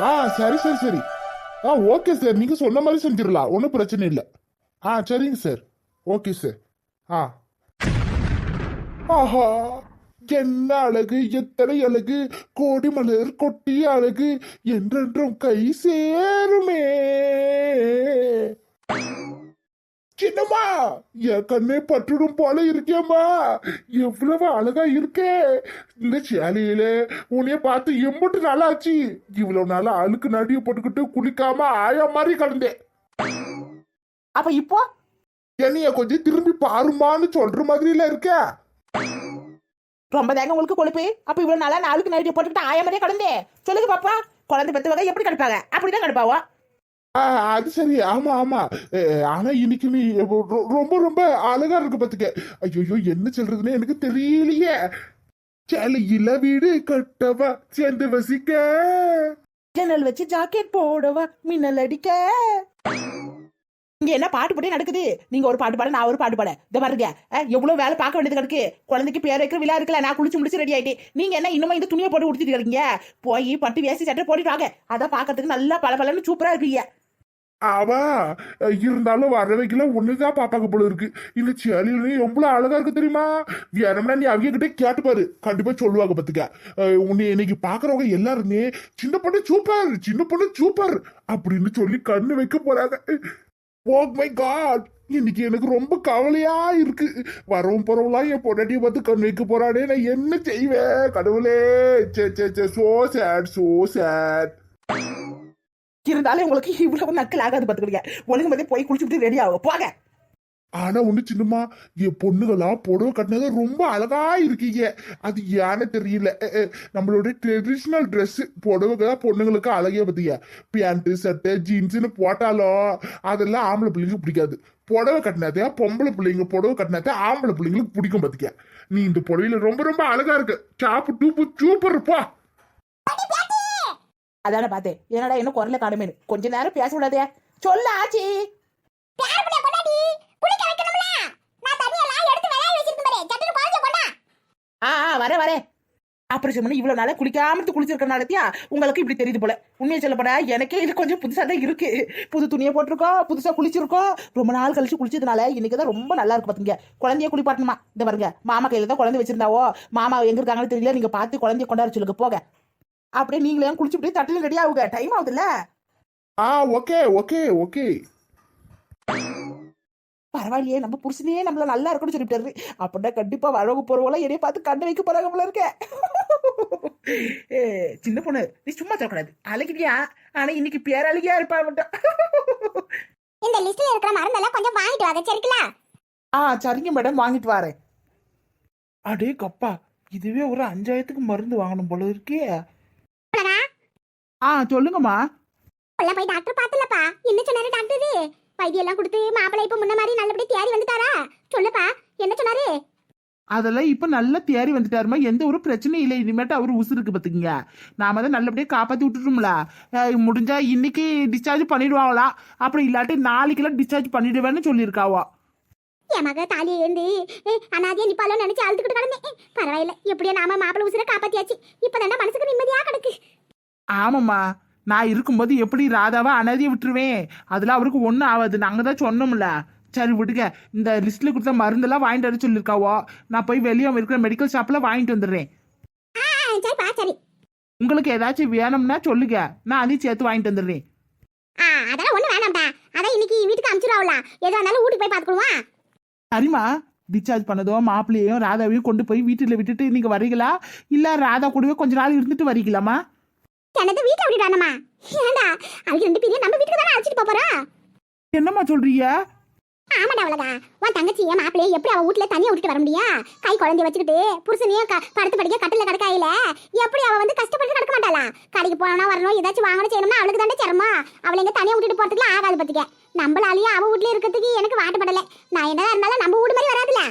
ஆ சரி சரி சரி. ஆ ஓகே சார் நீங்கள் சொன்ன மாதிரி செஞ்சிடலாம். ஒன்றும் பிரச்சனை இல்லை. ஆ சரிங்க சார் ஓகே சார் ஆ. ஆஹா. என்ன அழகு எத்தனை அழகு. கோடி மலர் கொட்டிய அழகு. என்றென்றும் கை சேருமே. சின்னம்மா என் கண்ணே பட்டுடும் போல இருக்கேம்மா. எவ்வளவு அழகா இருக்கே. இந்த சேலையில உன்னைய பார்த்து எம்பட்டு நாளாச்சு. இவ்வளவு நாளா அழுக்கு நடிய போட்டுக்கிட்டு குளிக்காம ஆயா மாதிரி கிடந்தேன். அப்ப இப்போ? என்னைய கொஞ்சம் திரும்பி பாருமான்னு சொல்ற மாதிரில இருக்க. ரொம்ப தாங்க உங்களுக்கு கொழுப்பு. அப்ப இவ்வளவு நாளா நாளுக்கு நைட்டு போட்டுக்கிட்டு ஆய மாதிரியே கிடந்தே சொல்லுங்க பாப்பா. குழந்தை பெத்தவங்க எப்படி கிடப்பாங்க? அப்படிதான் கிடப்பாவா? அது சரி. ஆமா ஆமா. ஏ, ஆனா இன்னைக்கு நீ ரொம்ப ரொம்ப அழகா இருக்கு பாத்துக்க. ஐயோ என்ன சொல்றதுன்னு எனக்கு தெரியலையே. சளியில வீடு கட்டவா சேர்ந்து வசிக்க. ஜன்னல் வச்சு ஜாக்கெட் போடவா மின்னல் அடிக்க. இங்க என்ன பாட்டு போட்டே நடக்குது? நீங்க ஒரு பாட்டு பாட நான் ஒரு பாட்டு பாட. இந்த பாருங்க. எவ்வளவு வேலை பார்க்க வேண்டியது கிடக்கு? குழந்தைக்கு பேர் வைக்கிற விழா இருக்கல நான் குளிச்சு முடிச்சு ரெடி ஆயிட்டேன். நீங்க என்ன இன்னும் இந்த துணியை போட்டு உடுத்திட்டு இருக்கீங்க போய் பட்டு வேசி சட்டை போட்டுட்டு வாங்க. அதான் பாக்குறதுக்கு நல்லா பல சூப்பரா இருப்பீங்க அவ இருந்தாலும் வரவைக்குல ஒண்ணுதான் பாப்பாக்கு போல இருக்கு. இல்ல சேலையில எவ்வளவு அழகா இருக்கு தெரியுமா? வேணும்னா நீ அவங்க கிட்ட கேட்டு கண்டிப்பா சொல்லுவாங்க பாத்துக்க. உன்னை இன்னைக்கு பாக்குறவங்க எல்லாருமே சின்ன பொண்ணு சூப்பர் சின்ன பொண்ணு சூப்பர் அப்படின்னு சொல்லி கண்ணு வைக்க போறாங்க. ஓ மை காட் இன்னைக்கு எனக்கு ரொம்ப கவலையா இருக்கு. வரவும் போறவங்களாம் என் பொண்டாட்டியை பார்த்து கண் வைக்க போறானே நான் என்ன செய்வேன்? கடவுளே! சே சே சே சோ சேட் சோ சேட் இருந்தாலும் உங்களுக்கு இவ்வளவு நக்கல் ஆகாது பாத்துக்கிடுங்க ஒழுங்கு மாதிரி போய் குளிச்சுட்டு ரெடி ஆகும் போங்க. ஆனா ஒண்ணு சின்னம்மா என் பொண்ணுகளா புடவை கட்டினது ரொம்ப அழகா இருக்கீங்க. அது ஏன்னு தெரியல. நம்மளோட ட்ரெடிஷ்னல் ட்ரெஸ் புடவை가 பொண்ணுங்களுக்கு அழகே பத்தியா? பேண்ட் சட்டை ஜீன்ஸ்னு போட்டாலும் அதெல்லாம் ஆம்பளை பிள்ளைங்களுக்கு பிடிக்காது. புடவை கட்டினதே பொம்பளை பிள்ளைங்க புடவை கட்டினதே ஆம்பளை பிள்ளைங்களுக்கு பிடிக்கும் பாத்திக்க நீ இந்த புடவையில ரொம்ப ரொம்ப அழகா இருக்கு. சாப்பு டூப்பு சூப்பர் இருப்பா. அதான பார்த்தேன். என்னடா என்ன குரல காணுமேனு கொஞ்ச நேரம் பேச விடாதே சொல்ல ஆச்சி. ஆ வரேன் வரேன். ஆப்ரேஷன் பண்ணி இவ்வளவு நாளா குளிக்காம குளிச்சிருக்கனாலத்தியா உங்களுக்கு இப்படி தெரியுது போல. உண்மையை சொல்ல போனா எனக்கே இது கொஞ்சம் புதுசா தான் இருக்கு. புது துணியை போட்டிருக்கோம் புதுசா குளிச்சிருக்கோம். ரொம்ப நாள் கழிச்சு குளிச்சதுனால இன்னைக்கு தான் ரொம்ப நல்லா இருக்கு பாத்தீங்க. குழந்தைய குளிப்பாட்டணுமா? இந்த பாருங்க. மாமா கையில தான் குழந்தை வச்சிருந்தாவோ? மாமா எங்க இருக்காங்கன்னு தெரியல. நீங்க பார்த்து குழந்தைய கொண்டாட சொல்லுங்க. போக அப்படியே நீங்களே குளிச்சு அப்படியே தட்டுல ரெடி ஆகுங்க. டைம் ஆகுதுல்ல? ஆ ஓகே ஓகே ஓகே பரவாயில்லையே நம்ம புருஷனே நம்மள நல்லா இருக்கும்னு சொல்லிட்டாரு அப்படின்னா கண்டிப்பா வரவு போறவங்கள என்னைய பார்த்து கண்ணு வைக்க போறாங்க போல இருக்க. ஏ, சின்ன பொண்ணு நீ சும்மா சொல்லக்கூடாது. அழகிறியா ஆனா இன்னைக்கு பேரழகியா இருப்பா மட்டும் இந்த லிஸ்ட்ல இருக்கிற மருந்தெல்லாம் கொஞ்சம் வாங்கிட்டு வாங்க சரிங்களா? ஆ சரிங்க மேடம் வாங்கிட்டு வரேன். அடே கப்பா இதுவே ஒரு அஞ்சாயிரத்துக்கு மருந்து வாங்கணும் போல இருக்கே. ஆ சொல்லுங்கம்மா. உள்ள போய் டாக்டர் பார்த்தலப்பா. என்ன சொன்னாரு டாக்டர் வைத்தியம் எல்லாம் கொடுத்து மாப்பிள்ளை இப்ப முன்ன மாதிரி நல்லபடியா தேறி வந்துட்டாரா? சொல்லுப்பா. என்ன சொன்னாரு? அதெல்லாம் இப்ப நல்லா தேறி வந்துட்டாருமா. எந்த ஒரு பிரச்சனையும் இல்லை. இனிமேட்டு அவர் உசுருக்கு பாத்துக்கீங்க நாம தான் நல்லபடியா காப்பாத்தி விட்டுட்டோம்ல. முடிஞ்சா இன்னைக்கு டிஸ்சார்ஜ் பண்ணிடுவாங்களா? அப்புறம் இல்லாட்டி நாளைக்கெல்லாம் டிஸ்சார்ஜ் பண்ணிடுவேன்னு சொல்லியிருக்காவா. என் மக தாலி ஏந்து அனாதையா நிப்பாலோ நினைச்சு அழுதுகிட்டு கிடந்தேன். பரவாயில்ல. எப்படியோ நாம மாப்பிள்ளை உசுரை காப்பாத்தியாச்சு. இப்பதானே மனசுக்கு நிம்மதியா கிடக்கு. ஆமாம்மா. நான் இருக்கும்போது எப்படி ராதாவை அனாதையை விட்டுருவேன்? அதெல்லாம் அவருக்கு ஒன்றும் ஆகாது. நாங்கள் தான் சொன்னோம்ல. சரி விடுங்க. இந்த லிஸ்ட்டில் கொடுத்த மருந்தெல்லாம் வாங்கிட்டு வர சொல்லியிருக்காவோ? நான் போய் வெளியே இருக்கிற மெடிக்கல் ஷாப்பில் வாங்கிட்டு வந்துடுறேன். உங்களுக்கு ஏதாச்சும் வேணும்னா சொல்லுங்க. நான் அதையும் சேர்த்து வாங்கிட்டு வந்துடுறேன். அதெல்லாம் ஒண்ணு வேணாம்டா அதான் இன்னைக்கு வீட்டுக்கு அனுப்பிச்சிடாவல எதுவா இருந்தாலும் வீட்டுக்கு போய் பாத்துக்குடுவா சரிம்மா. டிஸ்சார்ஜ் பண்ணதோ மாப்பிள்ளையும் ராதாவையும் கொண்டு போய் வீட்டில் விட்டுட்டு நீங்கள் வரீங்களா? இல்லை ராதா கூடவே கொஞ்ச நாள் இருந்துட்டு வரீங்களாம்மா? எனது வீட்டை விட்டுடானம்மா ஏண்டா அவங்க ரெண்டு பேரையும் நம்ம வீட்டுக்கு தானே அழைச்சிட்டு போறா? என்னம்மா சொல்றீங்க? ஆமாடா அவ்வளவுதான் உன் தங்கச்சிய மாப்பிள்ளைய எப்படி அவ வீட்டுல தனியா விட்டுட்டு வர முடியா? கை குழந்தைய வச்சுக்கிட்டு புருஷனையும் படுத்து படிக்க கட்டில கிடக்காயில எப்படி அவ வந்து கஷ்டப்பட்டு கிடக்க மாட்டாளா? கடைக்கு போனா வரணும் ஏதாச்சும் வாங்கணும் செய்யணும்னா அவளுக்கு தானே சிரமம். அவளை எங்க தனியா விட்டுட்டு போறதுக்குலாம் ஆகாது பத்துக்க. நம்மளாலேயே அவ வீட்ல இருக்கிறதுக்கு எனக்கு வாட்டப்படல. நான் என்னதான் இருந்தாலும் நம்ம வீடு மாதிரி வராதுல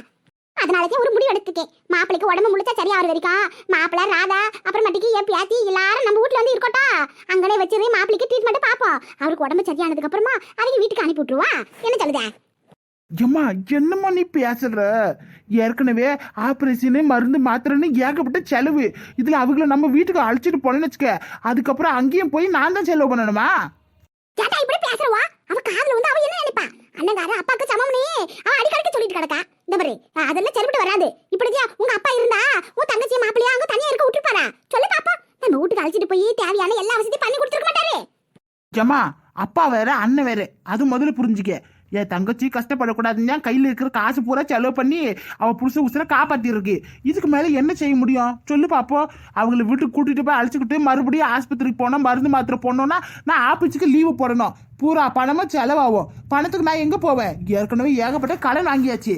அதனாலதான் ஒரு முடிவு எடுத்துக்கேன் மாப்பிளைக்கு உடம்பு முழுச்சா சரியா ஆகுது வரைக்கும் மாப்பிள்ளை ராதா அப்புறமேட்டுக்கு என் பியாத்தி எல்லாரும் நம்ம வீட்ல வந்து இருக்கட்டும் அங்கனே வச்சிருந்து மாப்பிளைக்கு ட்ரீட்மெண்ட் பார்ப்போம் அவருக்கு உடம்பு சரியானதுக்கு அப்புறமா அவங்க வீட்டுக்கு அனுப்பி விட்டுருவா. என்ன சொல்லுதே? ஏம்மா என்னம்மா நீ பேசுற? ஏற்கனவே ஆபரேஷனு மருந்து மாத்திரைன்னு ஏகப்பட்ட செலவு. இதுல அவங்கள நம்ம வீட்டுக்கு அழைச்சிட்டு போனேன்னு வச்சுக்க அதுக்கப்புறம் அங்கேயும் போய் நான் தான் செலவு பண்ணணுமா? பேசுறவா? அவ காதுல வந்து அவ என்ன நினைப்பா? அண்ணங்கார அப்பாக்கு சமம்னே. அவ அடிக்கடிக்கு சொல்லிட்டு கிடக்கா. இந்த மாதிரி அதெல்லாம் சரிப்பட்டு வராது. இப்படியா உங்க அப்பா இருந்தா உன் தங்கச்சி மாப்பிள்ளையா அங்க தனியா இருக்க விட்டுருப்பாரா சொல்லு பாப்பா. நம்ம வீட்டுக்கு அழைச்சிட்டு போய் தேவையான எல்லா வசதியும் பண்ணி கொடுத்துருக்க மாட்டாரு. ஜமா அப்பா வேற அண்ணன் வேற. அது முதல்ல புரிஞ்சுக்க. என் தங்கச்சி கஷ்டப்படக்கூடாதுன்னு தான் கையில் இருக்கிற காசு பூரா செலவு பண்ணி அவள் புருஷ உசுர காப்பாற்றிருக்கு இதுக்கு மேலே என்ன செய்ய முடியும்? சொல்லு பார்ப்போம் அவங்கள வீட்டுக்கு கூட்டிட்டு போய் அழைச்சிக்கிட்டு மறுபடியும் ஆஸ்பத்திரிக்கு போனோம் மருந்து மாத்திரை போனோம்னா நான் ஆஃபீஸுக்கு லீவு போடணும். பூரா பணமும் செலவாகும். பணத்துக்கு நான் எங்கே போவேன்? ஏற்கனவே ஏகப்பட்ட கடன் வாங்கியாச்சு.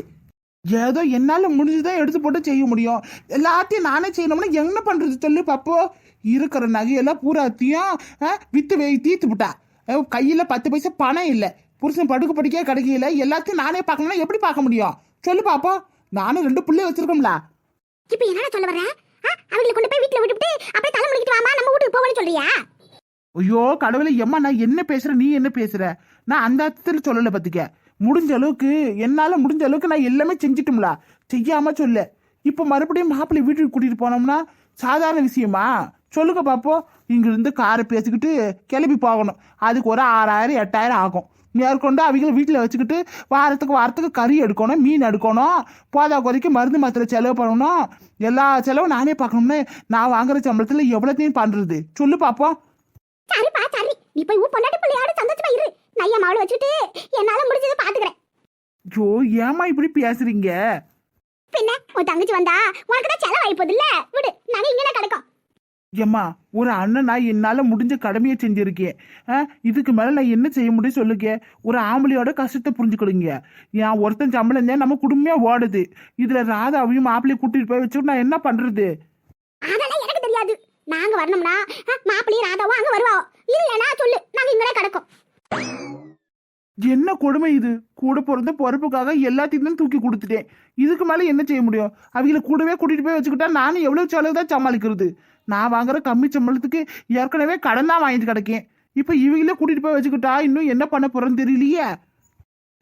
ஏதோ என்னால் முடிஞ்சுதான் எடுத்து போட்டு செய்ய முடியும். எல்லாத்தையும் நானே செய்யணும்னா என்ன பண்ணுறது சொல்லு பாப்போ இருக்கிற நகையெல்லாம் பூராத்தையும் ஆ, வித்து வை தீர்த்து விட்டா. கையில் பத்து பைசா பணம் இல்லை. புருஷன் படுக்க படிக்க கிடைக்கல எல்லாத்தையும் நானே பார்க்கணும்னா எப்படி பார்க்க முடியும்? சொல்லு பாப்போம். நானும் ரெண்டு பிள்ளை வச்சிருக்கோம்ல. இப்ப என்னடா சொல்ல வர்ற? அவங்களை கொண்டு போய் வீட்டுல விட்டுட்டு அப்படியே தலை முடிக்கிட்டு வாமா நம்ம வீட்டுக்கு போவோம்னு சொல்றியா? ஐயோ கடவுளை எம்மா நான் என்ன பேசுறேன் நீ என்ன பேசுற? நான் அந்த அர்த்தத்தில் சொல்லல பத்துக்க. முடிஞ்ச அளவுக்கு என்னால முடிஞ்ச அளவுக்கு நான் எல்லாமே செஞ்சிட்டோம்ல. செய்யாம சொல்ல. இப்போ மறுபடியும் மாப்பிள்ளை வீட்டுக்கு கூட்டிட்டு போனோம்னா சாதாரண விஷயமா? சொல்லுங்க பாப்போம். இங்க இருந்து காரை பேசிக்கிட்டு கிளம்பி போகணும். அதுக்கு ஒரு ஆறாயிரம் எட்டாயிரம் ஆகும். மேற்கொண்டு அவங்க வீட்டில் வச்சுக்கிட்டு வாரத்துக்கு வாரத்துக்கு கறி எடுக்கணும் மீன் எடுக்கணும் போதா குறைக்கு மருந்து மாத்திரை செலவு பண்ணணும். எல்லா செலவும் நானே பார்க்கணும்னு நான் வாங்குற சம்பளத்தில் எவ்வளோத்தையும் பண்ணுறது சொல்லு பாப்போம். சரிப்பா சரி. நீ போய் உன் பொண்டாட்டி பிள்ளையோட சந்தோஷமா இரு. நான் என் மாவளை வச்சுட்டு என்னால முடிஞ்சதை பாத்துக்கிறேன். ஐயோ ஏமா இப்படி பேசுறீங்க? பின்ன உன் தங்கச்சி வந்தா உனக்கு தான் செலவாயி போகுது இல்ல விடு நாங்க இங்கே கிடக்கும். ஏம்மா ஒரு அண்ணனா என்னால் முடிஞ்ச கடமையை செஞ்சுருக்கேன் ஆ, இதுக்கு மேலே நான் என்ன செய்ய முடியும் சொல்லுங்க ஒரு ஆம்பளையோட கஷ்டத்தை புரிஞ்சுக்கிடுங்க. ஏன் ஒருத்தன் சம்பளம் தான் நம்ம குடும்பமே ஓடுது. இதில் ராதாவையும் மாப்பிள்ளையும் கூட்டிகிட்டு போய் வச்சுட்டு நான் என்ன பண்ணுறது அதெல்லாம் எனக்கு தெரியாது. நாங்கள் வரணும்னா மாப்பிள்ளையும் ராதாவும் அங்கே வருவா இல்லைன்னா சொல்லு நாங்கள் இங்கே கிடக்கும். என்ன கொடுமை இது? கூட பிறந்த பொறுப்புக்காக எல்லாத்தையும் தான் தூக்கி கொடுத்துட்டேன். இதுக்கு மேலே என்ன செய்ய முடியும்? அவங்கள கூடவே கூட்டிகிட்டு போய் வச்சுக்கிட்டா நானும் எவ்வளோ செலவு தான் சமாளிக்கிறது? நான் வாங்குற கம்மி சம்பளத்துக்கு ஏற்கனவே கடன் தான் வாங்கிட்டு கிடக்கேன். இப்போ இவங்களே கூட்டிகிட்டு போய் வச்சுக்கிட்டா இன்னும் என்ன பண்ண போகிறேன்னு தெரியலையே?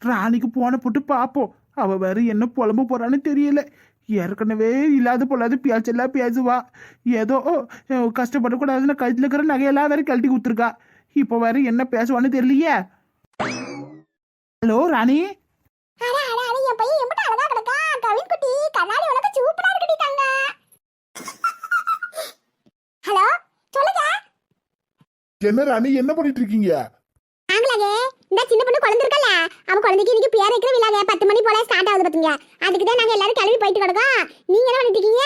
ராணிக்கு போன போட்டு பார்ப்போம் அவள் வேறு என்ன புலம்ப போகிறான்னு தெரியல. ஏற்கனவே இல்லாத பொல்லாத பேச்செல்லாம் பேசுவா. ஏதோ கஷ்டப்படக்கூடாதுன்னு கழுத்தில் இருக்கிற நகையெல்லாம் வேற கழட்டி கொடுத்துருக்கா. இப்போ வேற என்ன பேசுவான்னு தெரியலையே? ஹலோ ராணி. அட அட அட என் பையன் எம்பிட்ட அழகா கிடக்கா. கவின் குட்டி கண்ணாடி உனக்கு சூப்பரா இருக்குடி தங்க. ஹலோ சொல்லுங்க. என்ன ராணி என்ன பண்ணிட்டு இருக்கீங்க? நாங்களாக இந்த சின்ன பொண்ணு குழந்தை இருக்கல அவ குழந்தைக்கு இன்னைக்கு பேர் வைக்கிற விழாங்க. பத்து மணி போல ஸ்டார்ட் ஆகுது பாத்தீங்க அதுக்கு தான் நாங்க எல்லாரும் கிளம்பி போயிட்டு கிடக்கோம். நீங்க என்ன பண்ணிட்டு இருக்கீங்க?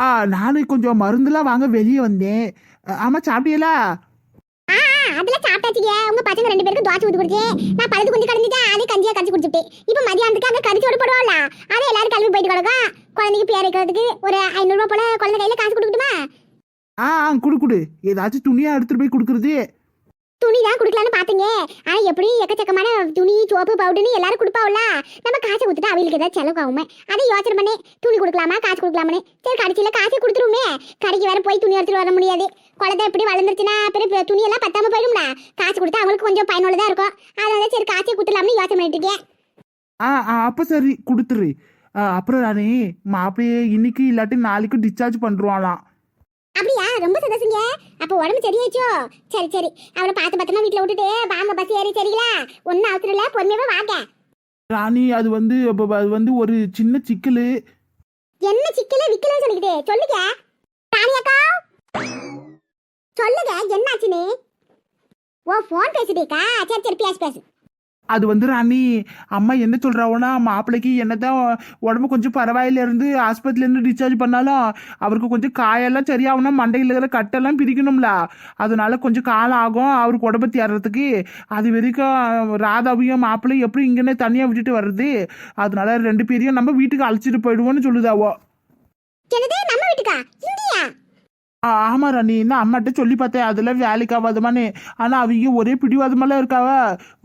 ஆ நானும் கொஞ்சம் மருந்துலாம் வாங்க வெளியே வந்தேன். ஆமா சாப்பிட்டீங்களா அதெல்லாம் சாப்பிட்டாச்சுங்க. உங்க பசங்க ரெண்டு பேருக்கு தோசை ஊத்தி கொடுத்தேன். நான் பழுது கொஞ்சம் கடைஞ்சிட்டேன் அதே கஞ்சியா கஞ்சி குடிச்சிட்டேன் இப்போ மதியானத்துக்கு அங்க கறிச்சோடு போடுவோம்ல அதை எல்லாரும் கிளம்பி போயிட்டு கிடக்கோம் குழந்தைக்கு பேர் வைக்கிறதுக்கு ஒரு ஐநூறுரூவா போல குழந்தை கையில காசு கொடுக்கட்டுமா? ஆ ஆ குடு குடு. ஏதாச்சும் துணியா எடுத்துட்டு போய் கொடுக்கறது. துணி தான் கொடுக்கலான்னு பாத்தீங்க ஆனா எப்படி எக்கச்சக்கமான துணி சோப்பு பவுடர்னு எல்லாரும் கொடுப்பாவுல நம்ம காசை கொடுத்துட்டு அவங்களுக்கு ஏதாவது செலவு ஆகுமே அதை யோசனை பண்ணி துணி கொடுக்கலாமா காசு கொடுக்கலாமே சரி கடைசியில காசை கொடுத்துருவோமே. கடைக்கு வேற போய் துணி எடுத்துட்டு வர முடியாது. குழந்தை எப்படி வளர்ந்துருச்சுன்னா அப்புறம் துணி எல்லாம் பத்தாம போயிடும்ல காசு கொடுத்தா அவங்களுக்கு கொஞ்சம் பயனுள்ளதா இருக்கும். அதனால சரி காசை கொடுத்துடலாம்னு யோசனை பண்ணிட்டு இருக்கேன். ஆ ஆ அப்போ சரி கொடுத்துரு. அப்புறம் ராணி மாப்பிள்ளையே இன்னைக்கு இல்லாட்டி நாளைக்கு டிஸ்சார்ஜ் பண்ணுருவாளாம் அப்படியா? ரொம்ப சந்தோஷங்க. அப்ப உடம்பு சரியாச்சோ சரி சரி. அவளை பார்த்து பத்திரமா வீட்டுல விட்டுட்டு வாங்க பஸ் ஏறி சரிங்களா? ஒன்னும் அவசரம் இல்ல பொறுமையாவே வாங்க. ராணி அது வந்து அப்ப அது வந்து ஒரு சின்ன சிக்கல். என்ன சிக்கல? விக்கலன்னு சொல்லிக்கிட்டு சொல்லுங்க. ராணியக்கா சொல்லுங்க என்னாச்சுன்னு? ஓ ஃபோன் பேசுதேக்கா. சரி சரி பேசு பேசு. அது வந்து ராணி அம்மா என்ன சொல்றாவோன்னா மாப்பிள்ளைக்கு என்னதான் உடம்பு கொஞ்சம் பரவாயில்ல இருந்து ஆஸ்பத்திரில இருந்து டிஸ்சார்ஜ் பண்ணாலும் அவருக்கு கொஞ்சம் காயெல்லாம் சரியாகணும்னா மண்டையில் இருக்கிற கட்டெல்லாம் பிரிக்கணும்ல. அதனால கொஞ்சம் காலம் ஆகும் அவருக்கு உடம்பு தேர்றதுக்கு. அது வரைக்கும் ராதாவையும் மாப்பிள்ளையும் எப்படி இங்கன்னே தனியாக விட்டுட்டு வர்றது? அதனால ரெண்டு பேரையும் நம்ம வீட்டுக்கு அழைச்சிட்டு போயிடுவோம்னு சொல்லுதாவோ. நம்ம வீட்டுக்கா? ஆமா ராணி. நான் அம்மாட்ட சொல்லி பார்த்தேன். அதெல்லாம் வேலைக்கு ஆகாதமானே ஆனா அவங்க ஒரே பிடிவாதமெல்லாம் இருக்காவ.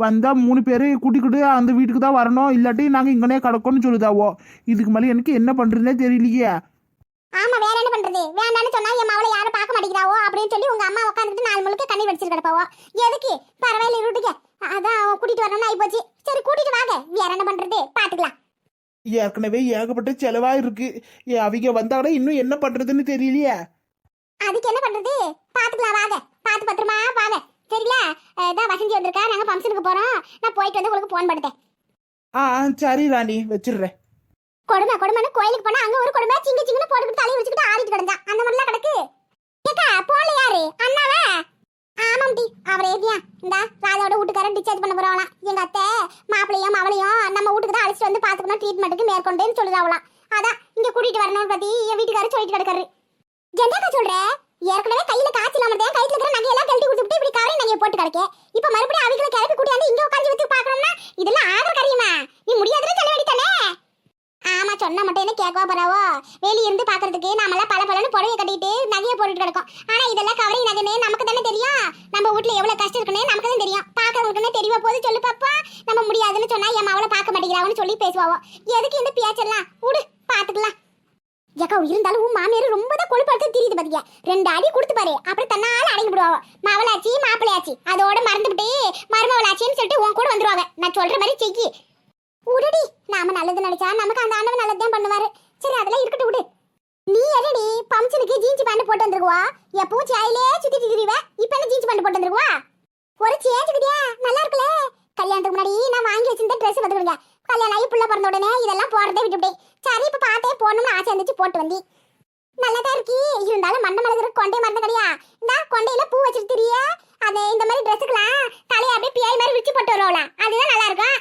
வந்தா மூணு பேரை கூட்டிக்கிட்டு அந்த வீட்டுக்கு தான் வரணும். இல்லாட்டி நாங்க இங்கனே கிடக்கோம்னு சொல்லுதாவோ. இதுக்கு மேலே எனக்கு என்ன பண்றதுனே தெரியலையே. ஆமா வேற என்ன பண்றது? வேண்டாம்னு சொன்னா என் மாவளை யாரும் பார்க்க மாட்டேங்கிறாவோ அப்படின்னு சொல்லி உங்க அம்மா உட்காந்துட்டு நாலு முழுக்க கண்ணி வடிச்சிட்டு கிடப்பாவோ. எதுக்கு? பரவாயில்ல இருட்டுக்க. அதான் அவன் கூட்டிட்டு வரணும்னு ஆயிப்போச்சு. சரி கூட்டிட்டு வாங்க. வேற என்ன பண்றது? பாத்துக்கலாம். ஏற்கனவே ஏகப்பட்ட செலவா இருக்கு அவங்க வந்தாங்கன்னா இன்னும் என்ன பண்றதுன்னு தெரியலையே. அதுக்கு என்ன பண்றது? பாத்துக்கலாம் வாங்க. பாத்து பத்திரமா வாங்க. சரிங்களா? இதான் வசந்தி வந்திருக்கா. நாங்க ஃபங்க்ஷனுக்கு போறோம். நான் போயிட்டு வந்து உங்களுக்கு போன் படுத்தேன் ஆ சரி ராணி. வச்சிடுறேன். கொடுமை கொடுமைன்னு கோயிலுக்கு போனா அங்க ஒரு கொடுமை சிங்க சிங்கன்னு போட்டுக்கிட்டு தலையை வச்சுக்கிட்டு ஆடிட்டு கிடந்தான் அந்த மாதிரிலாம் கிடக்கு. ஏக்கா போல யாரு? அண்ணாவா? ஆமாம் டி. அவர் ஏதியா இந்தா ராஜாவோட வீட்டுக்காரன் டிஸ்சார்ஜ் பண்ண போறாங்களாம் எங்க அத்தை மாப்பிளையும் அவளையும் நம்ம வீட்டுக்கு தான் அழைச்சிட்டு வந்து பாத்துக்கணும் ட்ரீட்மெண்ட்டுக்கு மேற்கொண்டேன்னு சொல்லுறாங்களாம் அதான் இங்க கூட்டிட்டு வரணும்னு பத்தி என் வீட்டுக்காரர் சொல்லிட்டு கிடக்காரு. என்னக்கா சொல்ற? ஏற்கனவே கையில காய்ச்சல் இல்லாம கையில இருக்கிற நகையெல்லாம் கழட்டி கொடுத்துட்டு இப்படி கவரை நகையை போட்டு கிடக்க. இப்ப மறுபடியும் அவங்கள கிளப்பி கூட்டியாந்து இங்க உட்காந்து வச்சு பாக்கணும்னா இதெல்லாம் ஆதர கரியுமா நீ முடியாதுன்னு சொல்ல வேண்டியதானே? ஆமா சொன்னா மட்டும் என்ன கேட்கவா போறாவோ? வெளியே இருந்து பாக்குறதுக்கு நாமெல்லாம் பல பலன்னு புடவை கட்டிட்டு நகையை போட்டுட்டு கிடக்கும். ஆனா இதெல்லாம் கவரை நகைன்னு நமக்கு தானே தெரியும். நம்ம வீட்ல எவ்வளவு கஷ்டம் இருக்குன்னு நமக்கு தான் தெரியும். பாக்குறவங்களுக்குன்னு தெரியவா போது சொல்லு பாப்பா. நம்ம முடியாதுன்னு சொன்னா என் மாவளை பார்க்க மாட்டேங்கிறான்னு சொல்லி பேசுவாவோ. எதுக்கு இந்த பேச்செல்லாம் விடு பாத்துக்கலாம். ஏக்கா இருந்தாலும் உன் மாமியார் ரொம்ப தான் கொழுப்படுத்து தெரியுது பாத்தியா? ரெண்டு அடி கொடுத்து பாரு அப்புறம் தன்னால அடங்கி விடுவாங்க மவளாச்சி மாப்பிளையாச்சி அதோட மறந்துவிட்டு மருமவளாச்சின்னு சொல்லிட்டு உன் கூட வந்துருவாங்க. நான் சொல்ற மாதிரி செய்யி. உடடி நாம நல்லது நினைச்சா நமக்கு அந்த ஆண்டவன் நல்லதுதான் பண்ணுவாரு. சரி அதெல்லாம் இருக்கட்டும் விடு. நீ என்னடி பம்சனுக்கு ஜீன்ஸ் பேண்ட் போட்டு வந்திருக்குவா? எப்பவும் சாயிலே சுத்திட்டு திரிவ இப்ப என்ன ஜீன்ஸ் பேண்ட் போட்டு வந்திருக்குவா ஒரு சேஞ்ச் கிட்டியா நல்லா இருக்குல்ல கல்யாணத்துக்கு முன்னாடி நான் வாங்கி வச்சிருந்த ட்ரெஸ் வந்துடுங்க கல்யாணம் ஆகி புள்ள பிறந்த உடனே இதெல்லாம் போறதே விட்டுவிட்டேன் சரி இப்ப பார்த்தே போடணும்னு ஆசை இருந்துச்சு போட்டு வந்தி. நல்லதா இருக்கி. இருந்தாலும் மண்டை மலகிற கொண்டை மருந்து கிடையா இந்த கொண்டையில பூ வச்சிருக்கிறிய அது இந்த மாதிரி ட்ரெஸ்ஸுக்கெல்லாம் தலையை அப்படியே பியாய் மாதிரி விரிச்சு போட்டு வருவோம்ல. அதுதான் நல்லா இருக்கும்.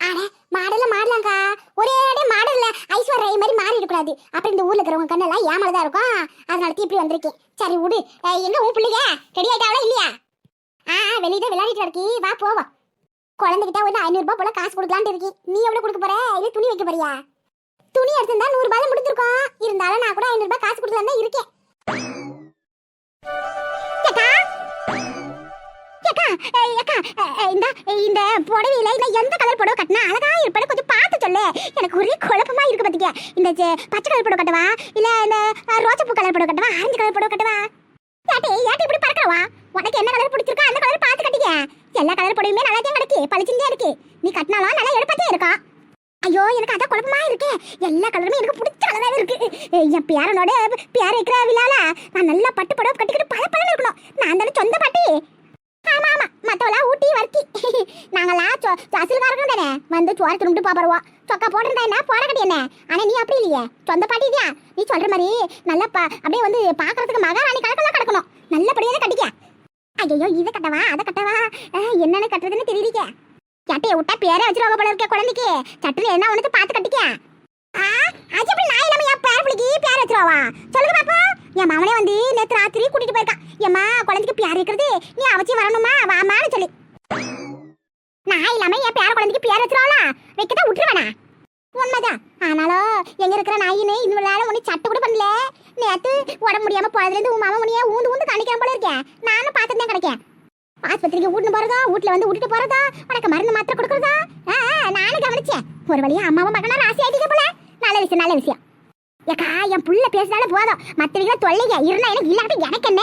ஆட மாடல்ல மாடலாங்க்கா ஒரே அடே மாடல ஐஸ்வர்யா மாதிரி மாறி கூடாது. அப்புறம் இந்த ஊர்ல இருக்கிறவங்க கண்ணெல்லாம் ஏமாலதான் இருக்கும். அதனால தீ இப்படி வந்திருக்கேன் சரி விடு. என்ன எங்க உன் பிள்ளைங்க? ரெடி ஆயிட்டாவளா இல்லையா? ஆ வெளியே தான் விளையாடிட்டு இருக்கி வா போவா குழந்தைகிட்ட ஒரு ஐநூறுபா போல காசு கொடுக்கலான்ட்டு இருக்கி. நீ எவ்வளோ கொடுக்க போற? இது துணி வைக்க போறியா? துணி எடுத்திருந்தா நூறு ரூபாயில முடிஞ்சிருக்கோம் இருந்தாலும் நான் கூட ஐநூறு ரூபாய் காசு கொடுக்கலாம் தான் இருக்கேன். ஏக்கா! ஏய், ஏக்கா! இந்த இந்த புடவையில இல்ல எந்த கலர் புடவை கட்டினா அழகா இருப்பேன்னு கொஞ்சம் பார்த்து சொல்லு. எனக்கு ஒரே குழப்பமா இருக்கு பாத்தீங்க இந்த ஜெ- பச்சை கலர் புடவை கட்டவா? இல்ல இந்த அஹ், ரோசப்பூ கலர் புடவை கட்டவா? ஆரஞ்சு கலர் புடவை கட்டவா? ஏட்டி ஏட்டி இப்படி பறக்கறவா? உனக்கு என்ன கலர் பிடிச்சிருக்கோ அந்த கலர் பார்த்து கட்டிக்க. எல்லா கலர் புடவையுமே நல்லா தான் கிடைக்கு. பளிச்சுட்டே இருக்கு. நீ கட்டினாலும் நல்லா எடுப்பத்தே இருக்கா ஐயோ எனக்கு அதான் குழப்பமா இருக்கு. எல்லா கலருமே எனக்கு பிடிச்ச கலராவே இருக்கு. ஏய், என் பேரனோட பேர இருக்கிற விழால நான் நல்லா பட்டு புடவை கட்டிக்கிட்டு பல பழம் இருக்கணும். நான் தானே சொந்த பாட்டி. ஆமா ஆமா. மத்தவளா ஊட்டி வர்க்கி. நாங்களா சொ- அசலுக்காரங்க தானே. வந்து சோறு திரும்பிட்டு பாப்பருவா சொக்கா போட்டிருந்தா என்ன? போட கட்டி என்ன? ஆனா நீ அப்படி இல்லையே. சொந்த பாட்டி இல்லையா நீ சொல்ற மாதிரி நல்லா அப்படியே வந்து பாக்குறதுக்கு மகாராணி கணக்கெல்லாம் கிடக்கணும். நல்லபடியாக கட்டிக்க. ஐயோ இதை கட்டவா அதை கட்டவா? அஹ், என்னன்னு கட்டுறதுன்னு தெரியலீங்க சட்டையை விட்டா பேரே வச்சிருவாங்க போல இருக்க குழந்தைக்கு. சட்டில் என்ன ஒன்று பார்த்து கட்டிக்க ஆ? அது எப்படி நான் இல்லாம என் பேர பிள்ளைக்கு பேர் வச்சிருவா சொல்லுங்க பாப்பா. என் மாமனே வந்து நேத்து ராத்திரி கூட்டிட்டு போயிருக்கான் ஏம்மா குழந்தைக்கு பேர் வைக்கிறது நீ அவச்சி வரணுமா? வாமான்னு சொல்லி. நான் இல்லாம என் பேர குழந்தைக்கு பேர் வச்சிருவாளா? வைக்கதான் விட்டுருவானா? உண்மைதான். ஆனாலும் எங்க இருக்கிற நாயினே இன்னொரு நாள் ஒன்று சட்டை கூட பண்ணல. நேத்து உடம்பு முடியாம போனதுல இருந்து உன் மாமா முனியா ஊந்து ஊந்து காணிக்கிறேன் போல இருக்கேன் நானும் பார்த்துட்டு தான் கிடைக்கேன் ஆஸ்பத்திரிக்கு வீட்டுன்னு போறதா வீட்டுல வந்து விட்டுட்டு போறதா? உனக்கு மருந்து மாத்திரை கொடுக்கறதா? நானும் கவனிச்சேன். ஒரு வழியா அம்மாவும் மகனா ராசி ஆயிட்டீங்க போல. நல்ல விஷயம் நல்ல விஷயம். ஏக்கா என் புள்ள பேசினாலும் போதும். மற்றவங்கள தொல்லைங்க இருந்தா எனக்கு இல்லாட்டி எனக்கு என்ன?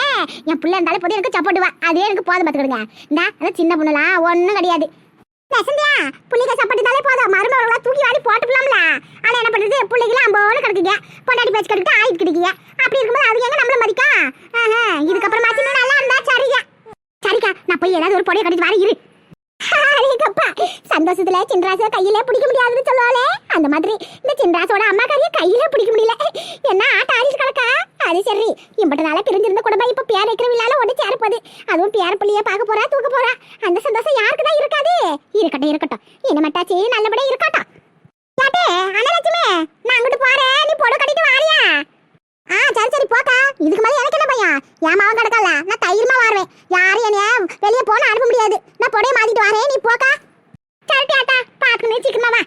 என் புள்ள இருந்தாலும் போதும் எனக்கு சப்போட்டுவா அதே எனக்கு போதும் பார்த்துக்கிடுங்க. இந்தா அதான் சின்ன பொண்ணுலாம் ஒன்றும் கிடையாது. நெசந்தியா புள்ளிங்க சப்போட்டுனாலே போதும். மருமகளா தூக்கி போட்டு போட்டுக்கலாம்ல ஆனா என்ன பண்றது? புள்ளைகளாம் அம்போன்னு கிடக்குங்க. பொண்டாடி பேச்சு கிடக்கு ஆயிட்டு கிடைக்குங்க. அப்படி இருக்கும்போது அது எங்க நம்மள மதிக்கா? ஆஹா, இதுக்கப்புறமா நல்லா இருந்தா சரிங்க சரிக்கா நான் போய் ஏதாவது ஒரு புடவை கட்டிட்டு வர இரு. அடேங்கப்பா, சந்தோஷத்துல சின்ராச கையில பிடிக்க முடியாதுன்னு சொல்லுவாளே. அந்த மாதிரி இந்த சின்ராசோட அம்மா காரிய கையில பிடிக்க முடியல. என்ன ஆட்ட ஆடிட்டு கிடக்கா? அது சரி. இம்பட்டு நாளா பிரிஞ்சிருந்த குடும்பம் இப்ப பேர் வைக்கிற விழால ஒண்ணு அதுவும் பேர பிள்ளைய பார்க்க போறா தூக்க போறா. அந்த சந்தோஷம் யாருக்கு தான் இருக்காது. இருக்கட்டும் இருக்கட்டும். என்ன மட்டாச்சு நல்லபடியா இருக்கட்டும். அனலட்சுமி நான் அங்கிட்டு போறேன். நீ பொட கட்டிட்டு வாரியா? ஆ சரி சரி போக்கா இதுக்கு மேலே எனக்கு என்ன பையன் என் மாவன் கிடக்கல நான் தைரியமா வாருவேன். யாரும் என்னைய வெளியே போன அனுப்ப முடியாது. நான் புடைய மாத்திட்டு வரேன். நீ போக்கா. சரி ஆட்டா பாத்துக்கணும். சீக்கிரமா வா.